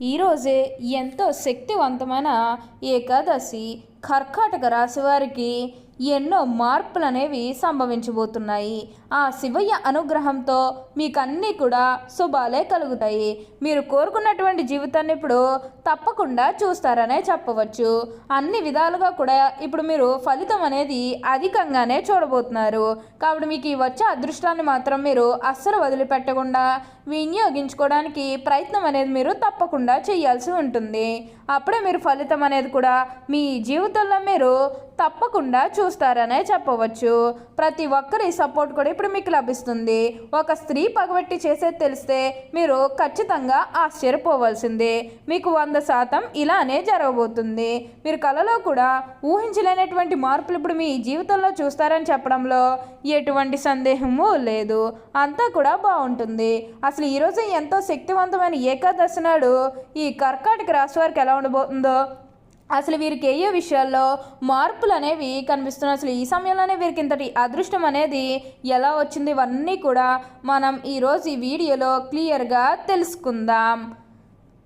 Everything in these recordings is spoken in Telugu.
ఈరోజే ఎంతో శక్తివంతమైన ఏకాదశి కర్కాటక రాశి వారికి ఎన్నో మార్పులు అనేవి సంభవించబోతున్నాయి. ఆ శివయ్య అనుగ్రహంతో మీకు అన్నీ కూడా శుభాలే కలుగుతాయి. మీరు కోరుకున్నటువంటి జీవితాన్ని ఇప్పుడు తప్పకుండా చూస్తారనే చెప్పవచ్చు. అన్ని విధాలుగా కూడా ఇప్పుడు మీరు ఫలితం అనేది అధికంగానే చూడబోతున్నారు. కాబట్టి మీకు ఈ వచ్చే అదృష్టాన్ని మాత్రం మీరు అస్సలు వదిలిపెట్టకుండా వినియోగించుకోవడానికి ప్రయత్నం అనేది మీరు తప్పకుండా చేయాల్సి ఉంటుంది. అప్పుడే మీరు ఫలితం అనేది కూడా మీ జీవితంలో మీరు తప్పకుండా చూస్తారనే చెప్పవచ్చు. ప్రతి ఒక్కరి సపోర్ట్ కూడా ఇప్పుడు మీకు లభిస్తుంది. ఒక స్త్రీ పగబెట్టి చేసేది తెలిస్తే మీరు ఖచ్చితంగా ఆశ్చర్యపోవాల్సిందే. మీకు వంద శాతం ఇలానే జరగబోతుంది. మీరు కళలో కూడా ఊహించలేనటువంటి మార్పులు ఇప్పుడు మీ జీవితంలో చూస్తారని చెప్పడంలో ఎటువంటి సందేహము లేదు. అంతా కూడా బాగుంటుంది. అసలు ఈరోజు ఎంతో శక్తివంతమైన ఏకాదశి నాడు ఈ కర్కాటక రాశి వారికి ఎలా ఉండబోతుందో అసలు వీరికి ఏ విషయాల్లో మార్పులు అనేవి కనిపిస్తున్నాయి అసలు ఈ సమయంలోనే వీరికి ఇంతటి అదృష్టం అనేది ఎలా వచ్చింది ఇవన్నీ కూడా మనం ఈరోజు ఈ వీడియోలో క్లియర్గా తెలుసుకుందాం.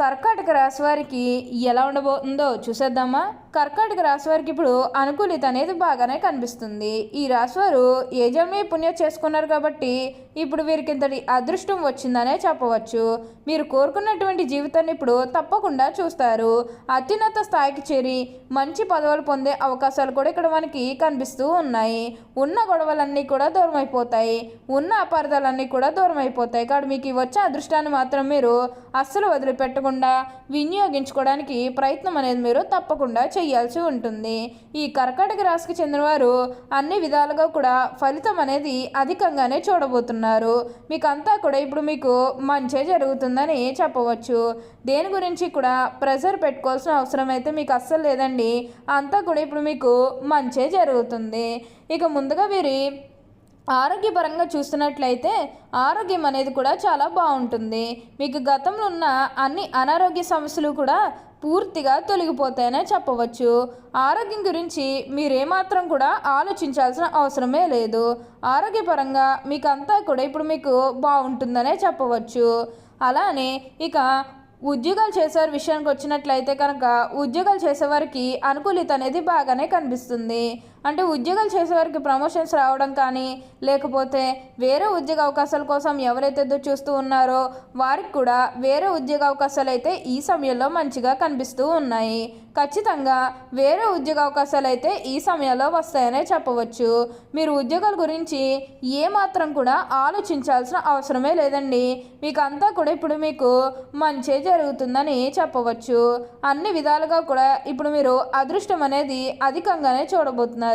కర్కాటక రాశి వారికి ఎలా ఉండబోతుందో చూసేద్దామా? కర్కాటక రాశి వారికి ఇప్పుడు అనుకూలిత అనేది బాగానే కనిపిస్తుంది. ఈ రాశివారు ఏ పుణ్యం చేసుకున్నారు కాబట్టి ఇప్పుడు వీరికి ఇంతటి అదృష్టం వచ్చిందనే చెప్పవచ్చు. మీరు కోరుకున్నటువంటి జీవితాన్ని ఇప్పుడు తప్పకుండా చూస్తారు. అత్యున్నత స్థాయికి చేరి మంచి పదవులు పొందే అవకాశాలు కూడా ఇక్కడ మనకి కనిపిస్తూ ఉన్నాయి. ఉన్న గొడవలన్నీ కూడా దూరం అయిపోతాయి ఉన్న అపార్థాలన్నీ కూడా దూరం అయిపోతాయి కాబట్టి మీకు వచ్చే అదృష్టాన్ని మాత్రం మీరు అస్సలు వదిలిపెట్టకుండా వినియోగించుకోవడానికి ప్రయత్నం అనేది మీరు తప్పకుండా చేయాల్సి ఉంటుంది. ఈ కర్కాటక రాశికి చెందినవారు అన్ని విధాలుగా కూడా ఫలితం అనేది అధికంగానే చూడబోతున్నారు. మీకు అంతా కూడా ఇప్పుడు మీకు మంచే జరుగుతుందని చెప్పవచ్చు. దేని గురించి కూడా ప్రెజర్ పెట్టుకోవాల్సిన అవసరం అయితే మీకు అస్సలు లేదండి. అంతా కూడా ఇప్పుడు మీకు మంచే జరుగుతుంది. ఇక ముందుగా వీరి ఆరోగ్యపరంగా చూస్తున్నట్లయితే ఆరోగ్యం అనేది కూడా చాలా బాగుంటుంది. మీకు గతంలో ఉన్న అన్ని అనారోగ్య సమస్యలు కూడా పూర్తిగా తొలగిపోతాయనే చెప్పవచ్చు. ఆరోగ్యం గురించి మీరేమాత్రం కూడా ఆలోచించాల్సిన అవసరమే లేదు. ఆరోగ్యపరంగా మీకు అంతా కూడా ఇప్పుడు మీకు బాగుంటుందనే చెప్పవచ్చు. అలానే ఇక ఉద్యోగాలు చేసేవారి విషయానికి వచ్చినట్లయితే కనుక ఉద్యోగాలు చేసేవారికి అనుకూలిత అనేది బాగానే కనిపిస్తుంది. అంటే ఉద్యోగాలు చేసేవారికి ప్రమోషన్స్ రావడం కానీ లేకపోతే వేరే ఉద్యోగ అవకాశాల కోసం ఎవరైతే ఎదురు చూస్తూ ఉన్నారో వారికి కూడా వేరే ఉద్యోగ అవకాశాలు అయితే ఈ సమయంలో మంచిగా కనిపిస్తూ ఉన్నాయి. ఖచ్చితంగా వేరే ఉద్యోగ అవకాశాలు అయితే ఈ సమయంలో వస్తాయనే చెప్పవచ్చు. మీరు ఉద్యోగాల గురించి ఏమాత్రం కూడా ఆలోచించాల్సిన అవసరమే లేదండి. మీకు అంతా కూడా ఇప్పుడు మీకు మంచి జరుగుతుందని చెప్పవచ్చు. అన్ని విధాలుగా కూడా ఇప్పుడు మీరు అదృష్టం అనేది అధికంగానే చూడబోతున్నారు.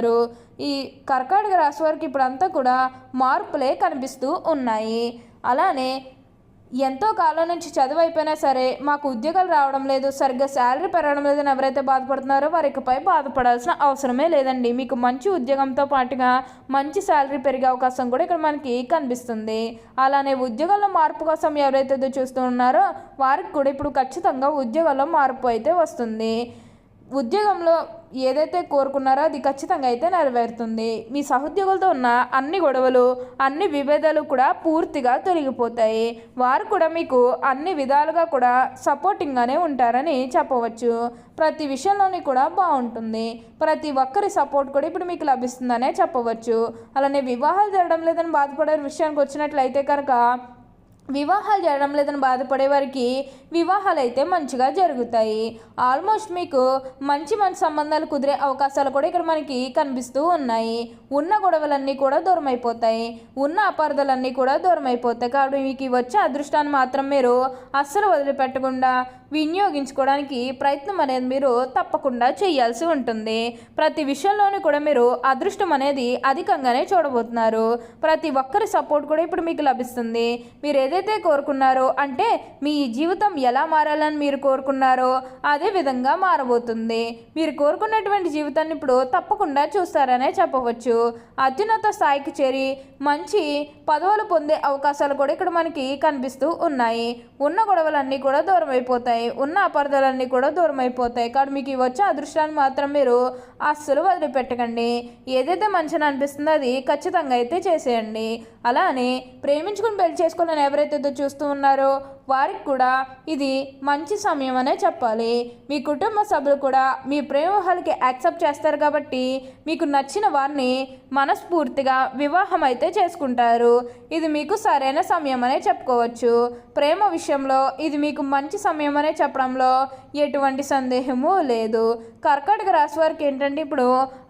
ఈ కర్కాటక రాశి వారికి ఇప్పుడంతా కూడా మార్పులే కనిపిస్తూ ఉన్నాయి. అలానే ఎంతో కాలం నుంచి చదువు అయిపోయినా సరే మాకు ఉద్యోగాలు రావడం లేదు సరిగ్గా శాలరీ పెరగడం లేదని ఎవరైతే బాధపడుతున్నారో వారికిపై బాధపడాల్సిన అవసరమే లేదండి. మీకు మంచి ఉద్యోగంతో పాటుగా మంచి శాలరీ పెరిగే అవకాశం కూడా ఇక్కడ మనకి కనిపిస్తుంది. అలానే ఉద్యోగాల్లో మార్పు కోసం ఎవరైతే ఎదురు చూస్తూ ఉన్నారో వారికి కూడా ఇప్పుడు ఖచ్చితంగా ఉద్యోగాల్లో మార్పు అయితే వస్తుంది. ఉద్యోగంలో ఏదైతే కోరుకున్నారో అది ఖచ్చితంగా అయితే నెరవేరుతుంది. మీ సహోద్యోగులతో ఉన్న అన్ని గొడవలు అన్ని విభేదాలు కూడా పూర్తిగా తొలగిపోతాయి. వారు కూడా మీకు అన్ని విధాలుగా కూడా సపోర్టింగ్గానే ఉంటారని చెప్పవచ్చు. ప్రతి విషయంలోని కూడా బాగుంటుంది. ప్రతి ఒక్కరి సపోర్ట్ కూడా ఇప్పుడు మీకు లభిస్తుందనే చెప్పవచ్చు. అలానే వివాహాలు జరగడం లేదని బాధపడే విషయానికి వచ్చినట్లయితే కనుక వివాహాలు జరగడం లేదని బాధపడే వారికి వివాహాలు అయితే మంచిగా జరుగుతాయి. ఆల్మోస్ట్ మీకు మంచి మంచి సంబంధాలు కుదిరే అవకాశాలు కూడా ఇక్కడ మనకి కనిపిస్తూ ఉన్నాయి. ఉన్న గొడవలన్నీ కూడా దూరం అయిపోతాయి ఉన్న అపార్థాలన్నీ కూడా దూరం అయిపోతాయి కాబట్టి మీకు వచ్చే అదృష్టాన్ని మాత్రం మీరు అస్సలు వదిలిపెట్టకుండా వినియోగించుకోవడానికి ప్రయత్నం అనేది మీరు తప్పకుండా చేయాల్సి ఉంటుంది. ప్రతి విషయంలోనూ కూడా మీరు అదృష్టం అనేది అధికంగానే చూడబోతున్నారు. ప్రతి ఒక్కరి సపోర్ట్ కూడా ఇప్పుడు మీకు లభిస్తుంది. మీరు ఏదైతే కోరుకున్నారో అంటే మీ జీవితం ఎలా మారాలని మీరు కోరుకున్నారో అదే విధంగా మారబోతుంది. మీరు కోరుకున్నటువంటి జీవితాన్ని ఇప్పుడు తప్పకుండా చూస్తారనే చెప్పవచ్చు. అత్యున్నత స్థాయికి చేరి మంచి పదవులు పొందే అవకాశాలు కూడా ఇక్కడ మనకి కనిపిస్తూ ఉన్నాయి. ఉన్న గొడవలన్నీ కూడా దూరం అయిపోతాయి ఉన్న అపార్థాలన్నీ కూడా దూరం అయిపోతాయి కానీ మీకు వచ్చే అదృష్టాన్ని మాత్రం మీరు అస్సలు వదిలిపెట్టకండి. ఏదైతే మంచిని అనిపిస్తుందో అది ఖచ్చితంగా అయితే చేసేయండి. అలానే ప్రేమించుకుని పెళ్ళి చేసుకోవాలని ఎవరైతే చూస్తూ ఉన్నారో వారికి కూడా ఇది మంచి సమయం అనే చెప్పాలి. మీ కుటుంబ సభ్యులు కూడా మీ ప్రేమహాలకి యాక్సెప్ట్ చేస్తారు కాబట్టి మీకు నచ్చిన వారిని మనస్ఫూర్తిగా వివాహం అయితే చేసుకుంటారు. ఇది మీకు సరైన సమయం అనే చెప్పుకోవచ్చు. ప్రేమ విషయంలో ఇది మీకు మంచి సమయం అనే చెప్పడంలో ఎటువంటి సందేహము లేదు. కర్కాటక రాశి వారికి ఏంటంటే ఇప్పుడు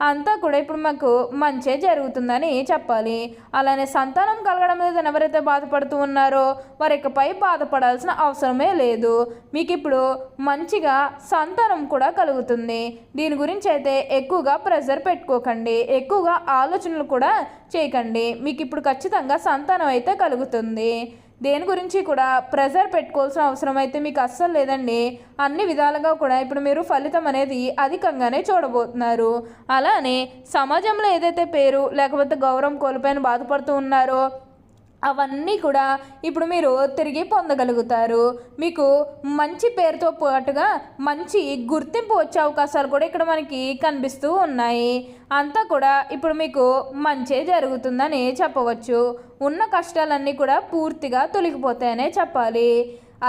అంతా కూడా ఇప్పుడు మాకు మంచే జరుగుతుందని చెప్పాలి. అలానే సంతానం కలగడం మీద ఎవరైతే బాధపడుతూ ఉన్నారో వారి ఇకపై బాధపడాల్సిన అవసరమే లేదు. మీకు ఇప్పుడు మంచిగా సంతానం కూడా కలుగుతుంది. దీని గురించి అయితే ఎక్కువగా ప్రెజర్ పెట్టుకోకండి. ఎక్కువగా ఆలోచనలు కూడా చేయకండి. మీకు ఇప్పుడు ఖచ్చితంగా సంతానం అయితే కలుగుతుంది. దేని గురించి కూడా ప్రెజర్ పెట్టుకోవాల్సిన అవసరం అయితే మీకు అస్సలు లేదండి. అన్ని విధాలుగా కూడా ఇప్పుడు మీరు ఫలితం అనేది అధికంగానే చూడబోతున్నారు. అలానే సమాజంలో ఏదైతే పేరు లేకపోతే గౌరవం కోల్పోయిన బాధపడుతూ ఉన్నారో అవన్నీ కూడా ఇప్పుడు మీరు తిరిగి పొందగలుగుతారు. మీకు మంచి పేరుతో పాటుగా మంచి గుర్తింపు వచ్చే అవకాశాలు కూడా ఇక్కడ మనకి కనిపిస్తూ ఉన్నాయి. అంతా కూడా ఇప్పుడు మీకు మంచే జరుగుతుందని చెప్పవచ్చు. ఉన్న కష్టాలన్నీ కూడా పూర్తిగా తొలగిపోతాయనే చెప్పాలి.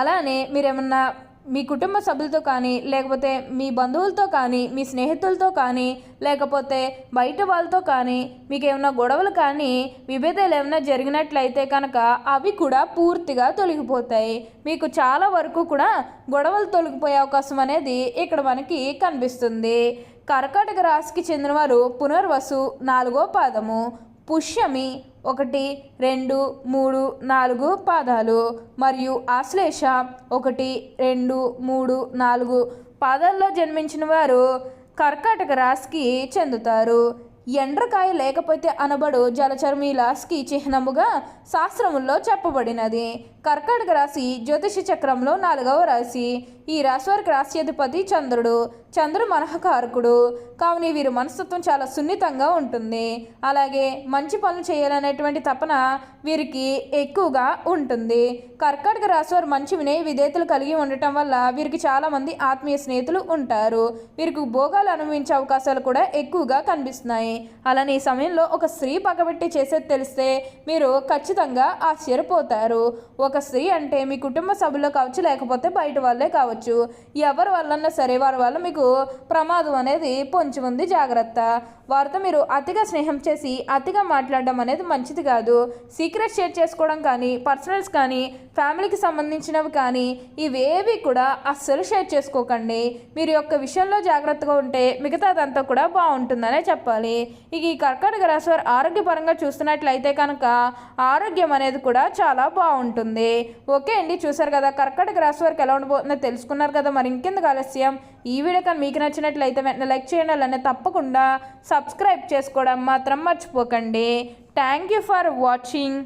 అలానే మీరేమన్నా మీ కుటుంబ సభ్యులతో కానీ లేకపోతే మీ బంధువులతో కానీ మీ స్నేహితులతో కానీ లేకపోతే బయట వాళ్ళతో కానీ మీకు ఏమైనా గొడవలు కానీ విభేదాలు ఏమైనా జరిగినట్లయితే కనుక అవి కూడా పూర్తిగా తొలగిపోతాయి. మీకు చాలా వరకు కూడా గొడవలు తొలగిపోయే అవకాశం అనేది ఇక్కడ మనకి కనిపిస్తుంది. కర్కాటక రాశికి చెందినవారు పునర్వసు నాలుగో పాదము. పుష్యమి ఒకటి రెండు మూడు నాలుగు పాదాలు. మరియు ఆశ్లేష ఒకటి రెండు మూడు నాలుగు పాదాల్లో జన్మించిన వారు కర్కాటక రాశికి చెందుతారు. ఎండ్రకాయ లేకపోతే అనబడు జలచర్మీలాస్కి చిహ్నముగా శాస్త్రముల్లో చెప్పబడినది. కర్కాటక రాశి జ్యోతిష చక్రంలో నాలుగవ రాశి. ఈ రాశి వారికి రాశ్యాధిపతి చంద్రుడు. చంద్రుడు మనహకారకుడు కావున వీరి మనస్తత్వం చాలా సున్నితంగా ఉంటుంది. అలాగే మంచి పనులు చేయాలనేటువంటి తపన వీరికి ఎక్కువగా ఉంటుంది. కర్కాటక రాశి వారు మంచి వినయ విధేతలు కలిగి ఉండటం వల్ల వీరికి చాలామంది ఆత్మీయ స్నేహితులు ఉంటారు. వీరికి భోగాలు అనుభవించే అవకాశాలు కూడా ఎక్కువగా కనిపిస్తున్నాయి. అలానే ఈ సమయంలో ఒక స్త్రీ పగబెట్టి చేసేది తెలిస్తే మీరు ఖచ్చితంగా ఆశ్చర్యపోతారు. ఒక ఒక స్త్రీ అంటే మీ కుటుంబ సభ్యులు కావచ్చు లేకపోతే బయట వాళ్ళే కావచ్చు ఎవరి వల్లన్నా సరే వారి వల్ల మీకు ప్రమాదం అనేది పొంచి ఉంది. జాగ్రత్త. వారితో మీరు అతిగా స్నేహం చేసి అతిగా మాట్లాడడం అనేది మంచిది కాదు. సీక్రెట్ షేర్ చేసుకోవడం కానీ పర్సనల్స్ కానీ ఫ్యామిలీకి సంబంధించినవి కానీ ఇవేవి కూడా అస్సలు షేర్ చేసుకోకండి. మీరు యొక్క విషయంలో జాగ్రత్తగా ఉంటే మిగతాదంతా కూడా బాగుంటుందనే చెప్పాలి. ఇక ఈ కర్కాటక రాశి వారు ఆరోగ్యపరంగా చూస్తున్నట్లయితే కనుక ఆరోగ్యం అనేది కూడా చాలా బాగుంటుంది. ఓకే అండి చూసారు కదా కర్కటక రాశి వరకు ఎలా ఉండబోతుందో తెలుసుకున్నారు కదా మరి ఇంకెందుకు ఆలస్యం? ఈ వీడియో కానీ మీకు నచ్చినట్లయితే వెంటనే లైక్ చేయండి అలానే తప్పకుండా సబ్స్క్రైబ్ చేసుకోవడం మాత్రం మర్చిపోకండి. Thank you for watching